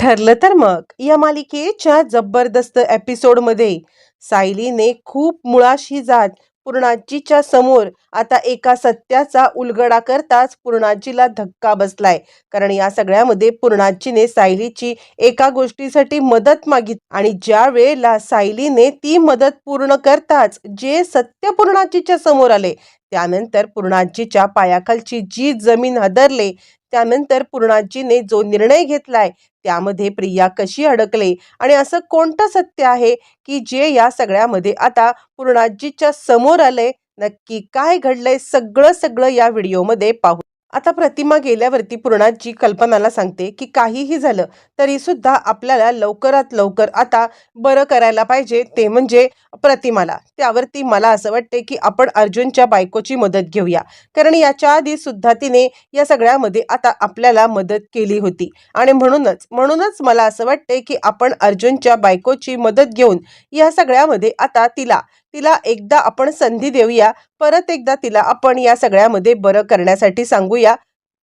ठरलं तर मग. या मालिकेच्या जबरदस्त एपिसोडमध्ये सायलीने खूप मुळाशी जात पूर्णाजीच्या समोर आता एका सत्याचा उलगडा करताच पूर्णाजीला धक्का बसलाय. कारण या सगळ्यामध्ये पूर्णाजीने सायलीची एका गोष्टीसाठी मदत मागित आणि ज्या वेळेला सायलीने ती मदत पूर्ण करताच जे सत्य पूर्णाजीच्या समोर आले त्यानंतर पूर्णाजीच्या पायाखालची जी जमीन हदरले त्यानंतर पूर्णाजीने जो निर्णय घेतलाय त्यामध्ये प्रिया कशी अडकले आणि असं कोणतं सत्य आहे की जे या सगळ्यामध्ये आता पूर्णाजीच्या समोर आले नक्की काय घडलंय? सगळं सगळं या व्हिडिओमध्ये पाहू आता प्रतिमा गेल्यावरती पूर्णाजी कल्पनाला सांगते की काहीही झालं तरी सुद्धा आपल्याला लवकरात लवकर आता बरं करायला पाहिजे ते म्हणजे प्रतिमाला. त्यावरती मला असं वाटते की आपण अर्जुनच्या बायकोची मदत घेऊया. कारण याच्या आधी सुद्धा तिने या सगळ्यामध्ये आता आपल्याला मदत केली होती. आणि म्हणूनच म्हणूनच मला असं वाटते की आपण अर्जुनच्या बायकोची मदत घेऊन या सगळ्यामध्ये आता तिला तिला एकदा आपण संधी देऊया परत एकदा तिला आपण या सगळ्यामध्ये बरं करण्यासाठी सांगूया.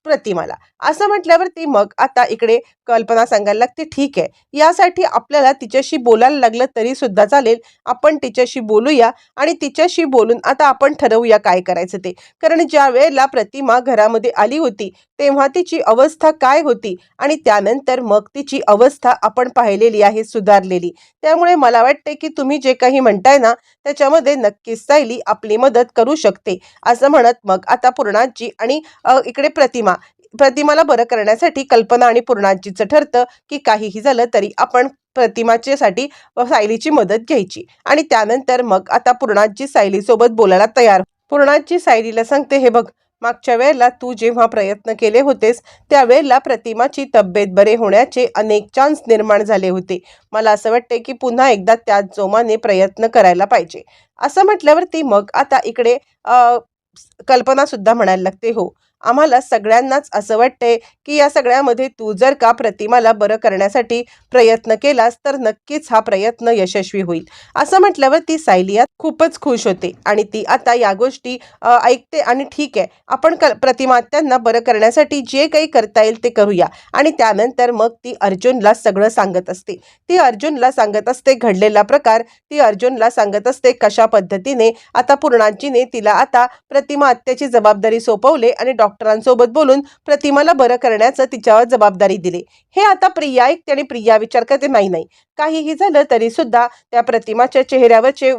प्रतिमाला असं म्हटल्यावरती मग आता इकडे कल्पना सांगायला लागते ठीक आहे. यासाठी आपल्याला तिच्याशी बोलायला लागलं तरी सुद्धा चालेल. आपण तिच्याशी बोलूया आणि तिच्याशी बोलून आता आपण ठरवूया काय करायचं ते. कारण ज्या वेळेला प्रतिमा घरामध्ये आली होती तेव्हा तिची अवस्था काय होती? आणि त्यानंतर मग तिची अवस्था आपण पाहिलेली आहे सुधारलेली. त्यामुळे मला वाटते की तुम्ही जे काही म्हणताय ना त्याच्यामध्ये नक्कीच सायली आपली मदत करू शकते. असं म्हणत मग आता पूर्णाजी आणि इकडे प्रतिमा. प्रतिमाला बरं करण्यासाठी कल्पना आणि पूर्णाजीचं ठरतं की काहीही झालं तरी आपण प्रतिमाच्यासाठी सायलीची मदत घ्यायची. आणि त्यानंतर मग आता पूर्णाजी सायलीसोबत बोलायला तयार. पूर्णाजी सायलीला सांगते हे बघ मागच्या वेळेला तू जेव्हा प्रयत्न केले होतेस त्यावेळेला प्रतिमाची तब्येत बरे होण्याचे अनेक चान्स निर्माण झाले होते. मला असं वाटते की पुन्हा एकदा त्याच जोमाने प्रयत्न करायला पाहिजे. असं म्हटल्यावरती मग आता इकडे कल्पनासुद्धा कल्पना सुद्धा म्हणायला लागते हो आम्हाला सगळ्यांनाच असं वाटतंय की या सगळ्यामध्ये तू जर का प्रतिमाला बरं करण्यासाठी प्रयत्न केलास तर नक्कीच हा प्रयत्न यशस्वी होईल. असं म्हटल्यावर ती सायलिया खूपच खुश होते आणि ती आता या गोष्टी ऐकते आणि ठीक आहे आपण क प्रतिमा त्यांना बरं करण्यासाठी जे काही करता येईल ते करूया. आणि त्यानंतर मग ती अर्जुनला सगळं सांगत असते. ती अर्जुनला सांगत असते घडलेला प्रकार ती अर्जुनला सांगत असते कशा पद्धतीने आता पूर्णाजीने तिला आता प्रतिमा हत्याची जबाबदारी सोपवले आणि डॉक्टरांसोबत बोलून प्रतिमाला बरं करण्याचं तिच्यावर जबाबदारी दिली. हे आता प्रिया ऐकते आणि प्रिया विचार करते नाही नाही काहीही झालं तरी सुद्धा त्या प्रतिमाच्या चेहऱ्यावरचे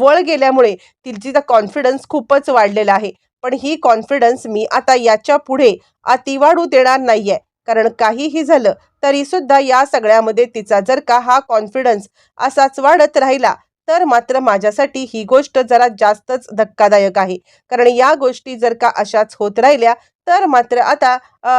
वळ गेल्यामुळे तिचा कॉन्फिडन्स खूपच वाढलेला आहे. पण ही कॉन्फिडन्स मी आता याच्यापुढे अति वाढू देणार नाहीये. कारण काहीही झालं तरी सुद्धा या सगळ्यामध्ये तिचा जर का हा कॉन्फिडन्स असाच वाढत राहिला तर मात्र माझ्यासाठी ही गोष्ट जरा जास्तच धक्कादायक आहे. कारण या गोष्टी जर का अशाच होत राहिल्या तर मात्र आता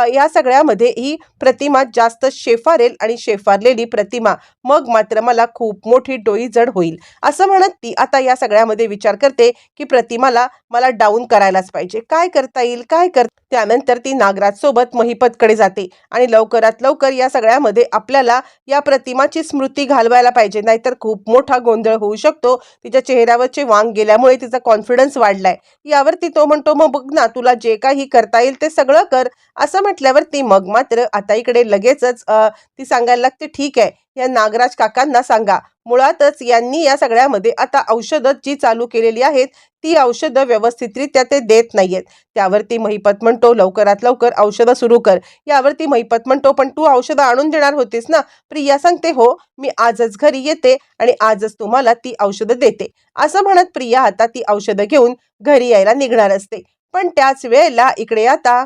या सगळ्यामध्ये ही प्रतिमा जास्त शेफारेल आणि शेफारलेली प्रतिमा मग मात्र मला खूप मोठी डोई जड होईल. असं म्हणत ती आता या सगळ्यामध्ये विचार करते की प्रतिमाला मला डाऊन करायलाच पाहिजे. काय करता येईल? काय कर? त्यानंतर ती नागराज सोबत महिपतकडे जाते आणि लवकरात लवकर या सगळ्यामध्ये आपल्याला या प्रतिमाची स्मृती घालवायला पाहिजे. नाहीतर खूप मोठा गोंधळ होऊ शकतो. तिच्या चेहऱ्यावरचे वांग गेल्यामुळे तिचा कॉन्फिडन्स वाढलाय. यावरती तो म्हणतो मग बघ ना तुला जे काही करता येईल ते सगळं कर. असं म्हटल्यावरती मग मात्र आता इकडे लगेचच ती सांगायला लागते ठीक आहे या नागराज काकांना सांगा. मुळातच यांनी या सगळ्यामध्ये आता औषधं जी चालू केलेली आहेत ती औषधं व्यवस्थितरित्या ते देत नाहीयेत. त्यावरती महिपत म्हणतो लवकरात लवकर औषधं सुरू कर. यावरती महिपत म्हणतो पण तू औषधं आणून देणार होतीस ना? प्रिया सांगते हो मी आजच घरी येते आणि आजच तुम्हाला ती औषधं देते. असं म्हणत प्रिया आता ती औषधं घेऊन घरी यायला निघणार असते. पण त्याच वेळेला इकडे आता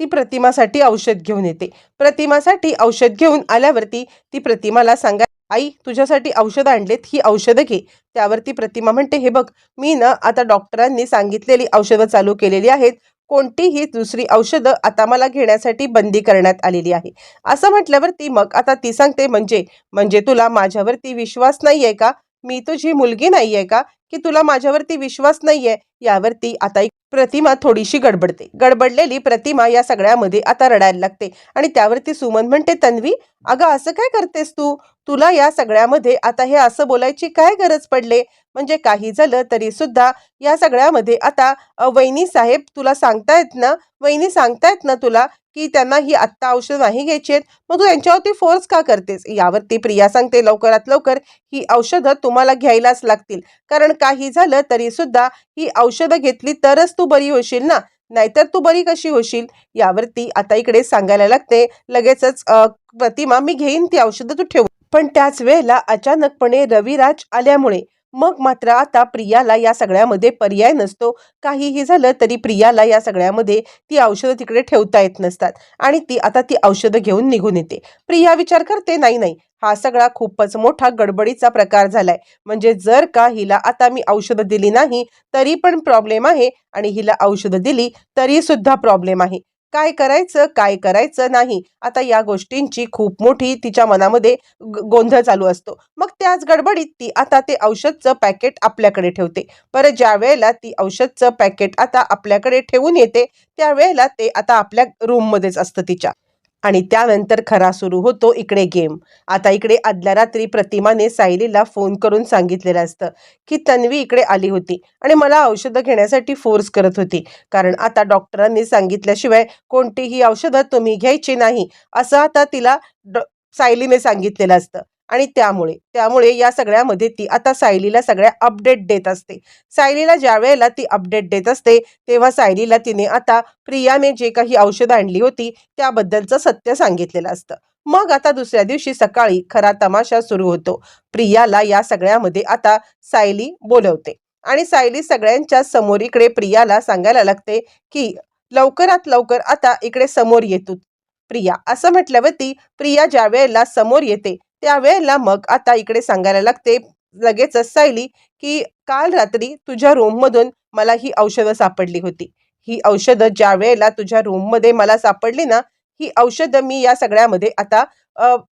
ती प्रतिमासाठी औषध घेऊन येते. प्रतिमासाठी औषध घेऊन आल्यावरती ती प्रतिमाला सांगा आई तुझ्यासाठी औषधं आणलेत ही औषधं घे. त्यावरती प्रतिमा म्हणते हे बघ मी ना आता डॉक्टरांनी सांगितलेली औषधं चालू केलेली आहेत. कोणतीही दुसरी औषधं आता मला घेण्यासाठी बंदी करण्यात आलेली आहे. असं म्हटल्यावरती मग आता ती सांगते म्हणजे म्हणजे तुला माझ्यावरती विश्वास नाही आहे का? मी तुझी मुलगी नाही आहे का? की तुला माझ्यावरती विश्वास नाही आहे यावरती आता एक प्रतिमा थोडीशी गडबडते. गडबडलेली प्रतिमा या सगळ्यामध्ये आता रडायला लागते. आणि त्यावरती सुमन म्हणते तन्वी अगं असं काय करतेस तू? तुला या सगळ्यामध्ये आता हे असं बोलायची काय गरज पडले? म्हणजे काही झालं तरी सुद्धा या सगळ्यामध्ये आता वैनी वहिनी साहेब तुला सांगतायत ना? वहिनी सांगतायत ना तुला की त्यांना ही आत्ता औषधं नाही घ्यायची आहेत. मग तू त्यांच्यावरती फोर्स का करतेस? यावरती प्रिया सांगते लवकरात लवकर ही औषधं तुम्हाला घ्यायलाच लागतील. कारण काही झालं तरी सुद्धा ही औषधं घेतली तरच तू बरी होशील ना? नाहीतर तू बरी कशी होशील? यावरती आता इकडे सांगायला लागते. लगेचच प्रतिमा मी घेईन ती औषधं तू ठेव. पण त्याच वेळेला अचानकपणे रविराज आल्यामुळे मग मात्र आता प्रियाला या सगळ्यामध्ये पर्याय नसतो. काहीही झालं तरी प्रियाला या सगळ्यामध्ये ती औषधं तिकडे ठेवता येत नसतात आणि ती आता ती औषधं घेऊन निघून येते. प्रिया विचार करते नाही नाही हा सगळा खूपच मोठा गडबडीचा प्रकार झालाय. म्हणजे जर का हिला आता मी औषधं दिली नाही तरी पण प्रॉब्लेम आहे आणि हिला औषधं दिली तरी सुद्धा प्रॉब्लेम आहे. काय करायचं काय करायचं नाही. आता या गोष्टींची खूप मोठी तिच्या मनामध्ये ग- गोंधळ चालू असतो. मग त्याच गडबडीत ती आता ते औषधचं पॅकेट आपल्याकडे ठेवते. परत ज्या वेळेला ती औषधचं पॅकेट आता आपल्याकडे ठेवून येते त्यावेळेला ते आता आपल्या रूममध्येच असतं तिच्या. आणि त्यानंतर खरा सुरू होतो इकडे गेम. आता इकडे आदल्या रात्री प्रतिमाने सायलीला फोन करून सांगितलेलं असतं की तन्वी इकडे आली होती आणि मला औषधं घेण्यासाठी फोर्स करत होती. कारण आता डॉक्टरांनी सांगितल्याशिवाय कोणतीही औषधं तुम्ही घ्यायची नाही. असं आता तिला डॉ- सायलीने सांगितलेलं असतं. आणि त्यामुळे त्यामुळे या सगळ्यामध्ये ती आता सायलीला सगळ्या अपडेट देत असते. सायलीला ज्या वेळेला ती अपडेट देत असते तेव्हा सायलीला तिने आता प्रियाने जे काही औषधं आणली होती त्याबद्दलचं सत्य सांगितलेलं असतं. मग आता दुसऱ्या दिवशी सकाळी खरा तमाशा सुरू होतो. प्रियाला या सगळ्यामध्ये आता सायली बोलवते. आणि सायली सगळ्यांच्या समोर इकडे प्रियाला सांगायला लागते की लवकरात लवकर आता इकडे समोर येतो प्रिया. असं म्हटल्यावरती प्रिया ज्या वेळेला समोर येते त्यावेळेला मग आता इकडे सांगायला लागते लगेचच सायली की काल रात्री तुझ्या रूममधून मला ही औषधं सापडली होती. ही औषधं ज्या वेळेला तुझ्या रूममध्ये मला सापडली ना ही औषधं मी या सगळ्यामध्ये आता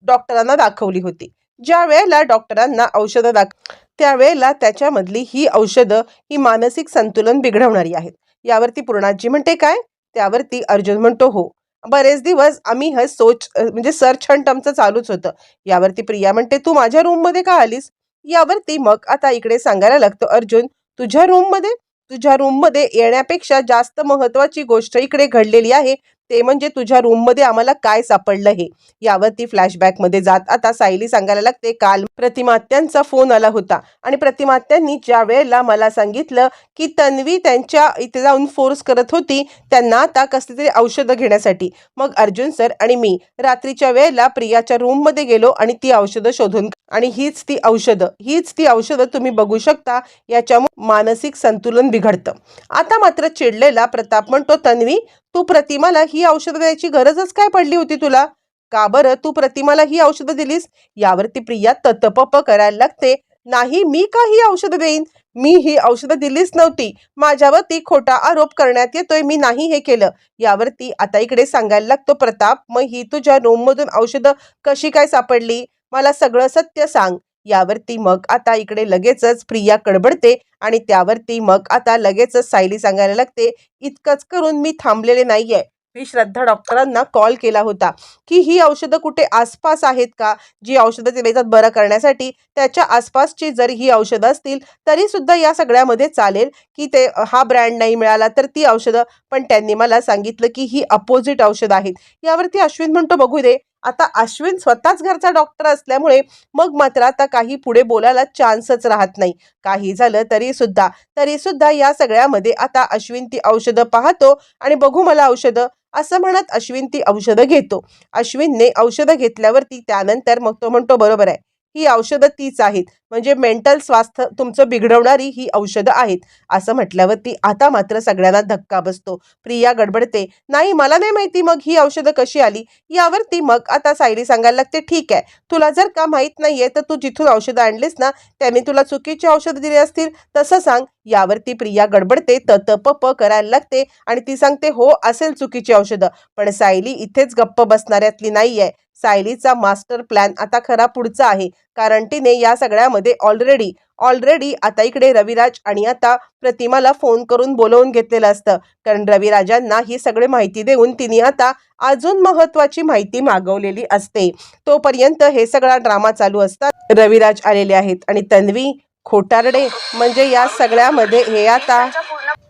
डॉक्टरांना दाखवली होती. ज्या वेळेला डॉक्टरांना औषधं दाख त्यावेळेला त्याच्यामधली ही औषधं ही मानसिक संतुलन बिघडवणारी आहेत. यावरती पूर्णाजी म्हणते काय? त्यावरती अर्जुन म्हणतो हो बरेच दिवस आम्ही हे सोच म्हणजे सर्च हंट आमचं चालूच होतं. यावरती प्रिया म्हणते तू माझ्या रूममध्ये का आलीस? यावरती मग आता इकडे सांगायला लागतो अर्जुन तुझ्या रूममध्ये तुझ्या रूममध्ये येण्यापेक्षा जास्त महत्वाची गोष्ट इकडे घडलेली आहे. ते म्हणजे तुझ्या रूममध्ये आम्हाला काय सापडलं हे? यावरती फ्लॅशबॅकमध्ये जात. आता सायली सांगायला लागते काल प्रतिमात्यांचा फोन आला होता. आणि प्रतिमात्यांनी ज्या वेळेला मला सांगितलं की तन्वी त्यांच्या इथे जाऊन फोर्स करत होती त्यांना आता कसली तरी औषधं घेण्यासाठी. मग अर्जुन सर आणि मी रात्रीच्या वेळेला प्रियाच्या रूममध्ये गेलो आणि ती औषधं शोधून आणि हीच ती औषधं. हीच ती औषधं तुम्ही बघू शकता. याच्यामुळे मानसिक संतुलन बिघडतं. आता मात्र चिडलेला प्रताप म्हणतो तन्वी तू प्रतिमाला ही औषधं द्यायची गरजच काय पडली होती तुला? का बरं तू प्रतिमाला ही औषधं दिलीस? यावरती प्रिया ततपप करायला लागते. नाही मी का ही औषधं देईन? मी ही औषधं दिलीच नव्हती. माझ्यावरती खोटा आरोप करण्यात येतोय. मी नाही हे केलं. यावरती आता इकडे सांगायला लागतो प्रताप मग ही तुझ्या रूममधून औषधं कशी काय सापडली? मला सगळं सत्य सांग. यावरती मग आता इकडे लगेचच प्रिया कडबडते आणि त्यावरती मग आता लगेचच सायली सांगायला लागते इतकंच करून मी थांबलेले नाहीये. मी श्रद्धा डॉक्टरांना कॉल केला होता की ही औषधं कुठे आसपास आहेत का? जी औषधं ते देतात बरं करण्यासाठी त्याच्या आसपासची जर ही औषधं असतील तरी सुद्धा या सगळ्यामध्ये चालेल की ते हा ब्रँड नाही मिळाला तर ती औषधं. पण त्यांनी मला सांगितलं की ही अपोजिट औषधं आहेत. यावरती अश्विन म्हणतो बघू दे आता अश्विन स्वतःच घरचा डॉक्टर असल्यामुळे मग मात्र आता काही पुढे बोलायला चान्सच राहत नाही. काही झालं तरी सुद्धा. तरी सुद्धा या सगळ्यामध्ये आता अश्विन ती औषधं पाहतो आणि बघू मला औषधं. असं म्हणत अश्विन ती औषधं घेतो. अश्विनने औषधं घेतल्यावरती त्यानंतर मग तो म्हणतो बरोबर आहे. ही औषधं तीच आहेत. म्हणजे मेंटल स्वास्थ्य तुमचं बिघडवणारी ही औषधं आहेत. असं म्हटल्यावरती आता मात्र सगळ्यांना धक्का बसतो. प्रिया गडबडते नाही मला नाही माहिती मग ही औषधं कशी आली? यावरती मग आता सायली सांगायला लागते ठीक आहे तुला जर का माहीत नाहीये तर तू जिथून औषधं आणलीस ना त्यांनी तुला चुकीची औषधं दिली असतील तसं सांग यावरती प्रिया गडबडते तत प करायला लागते आणि ती सांगते हो असेल चुकीची औषधं पण सायली इथेच गप्प बसणाऱ्यातली नाहीये. सायलीचा मास्टर प्लॅन आता खरा पुढचा आहे कारण तिने या सगळ्यामध्ये ऑलरेडी ऑलरेडी आता इकडे रविराज आणि आता प्रतिमाला फोन करून बोलवून घेतलेलं असतं. कारण रविराजांना ही सगळी माहिती देऊन तिने आता अजून महत्वाची माहिती मागवलेली असते. तोपर्यंत हे सगळा ड्रामा चालू असतात रविराज आलेले आहेत आणि तन्वी खोटारडे म्हणजे या सगळ्यामध्ये हे आता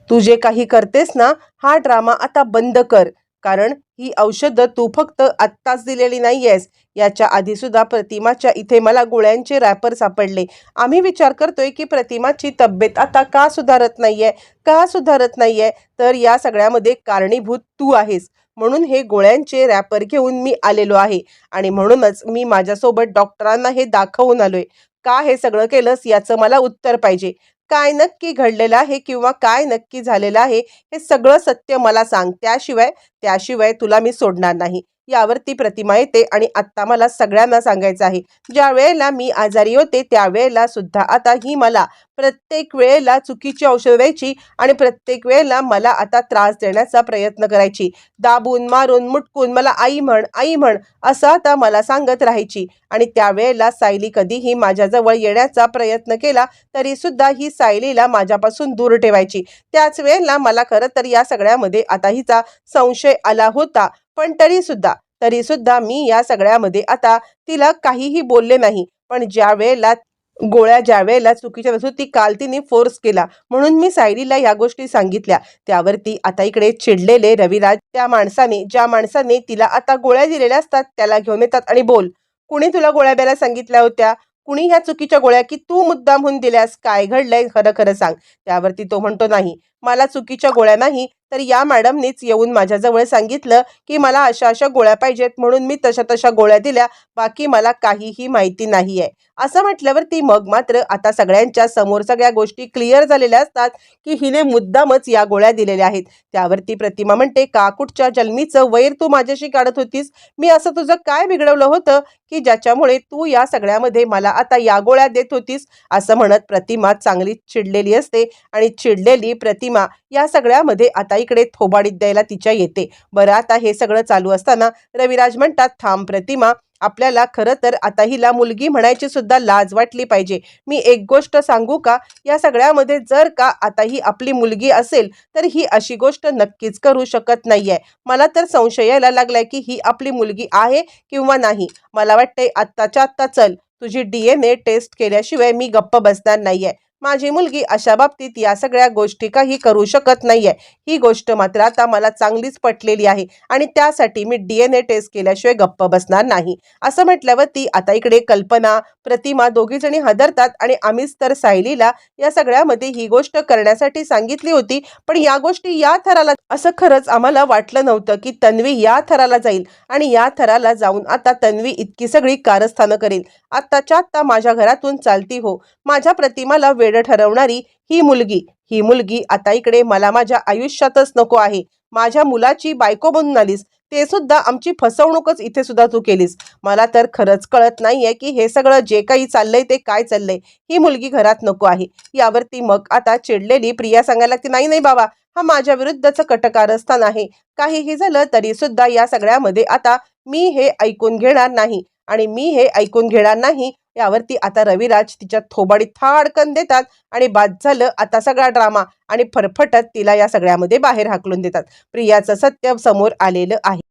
तू जे काही करतेस ना हा ड्रामा आता बंद कर. कारण ही औषधं तू फक्त आत्ताच दिलेली नाही आहेस याच्या आधी सुद्धा प्रतिमाच्या इथे मला गोळ्यांचे रॅपर सापडले. आम्ही विचार करतोय की प्रतिमाची तब्येत आता का सुधारत नाहीये? का सुधारत नाहीये? तर या सगळ्यामध्ये कारणीभूत तू आहेस. म्हणून हे गोळ्यांचे रॅपर घेऊन मी आलेलो आहे. आणि म्हणूनच मी माझ्यासोबत डॉक्टरांना हे दाखवून आलोय. का हे सगळं केलंस याचं मला उत्तर पाहिजे. काय नक्की घडलेलं आहे किंवा काय नक्की झालेलं आहे हे सगळं सत्य मला सांग. त्याशिवाय त्याशिवाय तुला मी सोडणार नाही. यावरती प्रतिमा येते आणि आत्ता मला सगळ्यांना सांगायचं आहे. ज्या वेळेला मी आजारी होते त्यावेळेला सुद्धा आता ही मला प्रत्येक वेळेला चुकीची औषधं द्यायची आणि प्रत्येक वेळेला मला आता त्रास देण्याचा प्रयत्न करायची. दाबून मारून मुटकून मला आई म्हण आई म्हण असं आता मला सांगत राहायची आणि त्यावेळेला सायली कधीही माझ्याजवळ येण्याचा प्रयत्न केला तरी सुद्धा ही सायलीला माझ्यापासून दूर ठेवायची. त्याच वेळेला मला खरं तर या सगळ्यामध्ये आता हिचा संशय आला होता. पण तरी सुद्धा तरी सुद्धा मी या सगळ्यामध्ये आता तिला काहीही बोलले नाही. पण ज्या वेळेला गोळ्या ज्या वेळेला चुकीच्या नसून ती काल तिने फोर्स केला म्हणून मी सायरीला या गोष्टी सांगितल्या. त्यावरती आता इकडे चिडलेले रविराज त्या माणसाने ज्या माणसाने तिला आता गोळ्या दिलेल्या असतात त्याला घेऊन येतात आणि बोल कुणी तुला गोळ्या द्यायला सांगितल्या होत्या? कुणी ह्या चुकीच्या गोळ्या की तू मुद्दामहून दिल्यास? काय घडलंय? खरं खरं सांग. त्यावरती तो म्हणतो नाही मला चुकीच्या गोळ्या नाही तर या मॅडमनीच येऊन माझ्याजवळ सांगितलं की मला अशा अशा गोळ्या पाहिजेत म्हणून मी तशा तशा गोळ्या दिल्या. बाकी मला काहीही माहिती नाही आहे असं म्हटल्यावरती मग मात्र आता सगळ्यांच्या समोर सगळ्या गोष्टी क्लिअर झालेल्या असतात की हिने मुद्दामच या गोळ्या दिलेल्या आहेत. त्यावरती प्रतिमा म्हणते काकुटच्या जन्मीचं वैर तू माझ्याशी काढत होतीस. मी असं तुझं काय बिघडवलं होतं की ज्याच्यामुळे तू या सगळ्यामध्ये मला आता या गोळ्या देत होतीस? असं म्हणत प्रतिमा चांगली चिडलेली असते आणि चिडलेली प्रतिमा या सगळ्यामध्ये आता इकडे थोबाडीत द्यायला तिच्या येते. बरं आता हे सगळं चालू असताना रविराज म्हणतात थांब प्रतिमा आपल्याला खरं तर आता हिला मुलगी म्हणायची सुद्धा लाज वाटली पाहिजे. मी एक गोष्ट सांगू का? या सगळ्यामध्ये जर का आता ही आपली मुलगी असेल तर ही अशी गोष्ट नक्कीच करू शकत नाहीये. मला तर संशय यायला लागलाय की ही आपली मुलगी आहे किंवा नाही. मला वाटतंय आत्ताच्या आत्ता चल. तुझी डी एन ए टेस्ट केल्याशिवाय मी गप्प बसणार नाहीये. माझी मुलगी अशा बाबतीत या सगळ्या गोष्टी काही करू शकत नाही आहे ही गोष्ट मात्र आता मला चांगलीच पटलेली आहे आणि त्यासाठी मी डी एन ए टेस्ट केल्याशिवाय गप्प बसणार नाही. असं म्हटल्यावर ती आता इकडे कल्पना प्रतिमा दोघी जणी हदरतात आणि आम्हीच तर सायलीला या सगळ्यामध्ये ही गोष्ट करण्यासाठी सांगितली होती. पण या गोष्टी या थराला असं खरंच आम्हाला वाटलं नव्हतं की तन्वी या थराला जाईल आणि या थराला जाऊन आता तन्वी इतकी सगळी कारस्थानं करेल. आत्ताच्या आत्ता माझ्या घरातून चालती हो. माझ्या प्रतिमाला वेळ वेड ठरवणारी ही मुलगी. ही मुलगी आता इकडे मला माझ्या आयुष्यातच नको आहे. माझ्या मुलाची बायको बनून आलीस. ते सुद्धा आमची फसवणूकच इथे सुद्धा तू केलीस. मला तर खरंच कळत नाहीये की हे सगळं जे काही चाललंय ते काय चाललंय. ही मुलगी घरात नको आहे. यावरती मग आता चिडलेली प्रिया सांगायला लागते नाही नाही बाबा हा माझ्या विरुद्धचं कटकारस्थान आहे. काहीही झालं तरी सुद्धा या सगळ्यामध्ये आता मी हे ऐकून घेणार नाही. आणि मी हे ऐकून घेणार नाही यावरती आता रविराज तिच्या थोबाडीत थाडकन देतात आणि बाद झालं आता सगळा ड्रामा आणि फरफटत तिला या सगळ्यामध्ये बाहेर हाकलून देतात. प्रियाचं सत्य समोर आलेलं आहे.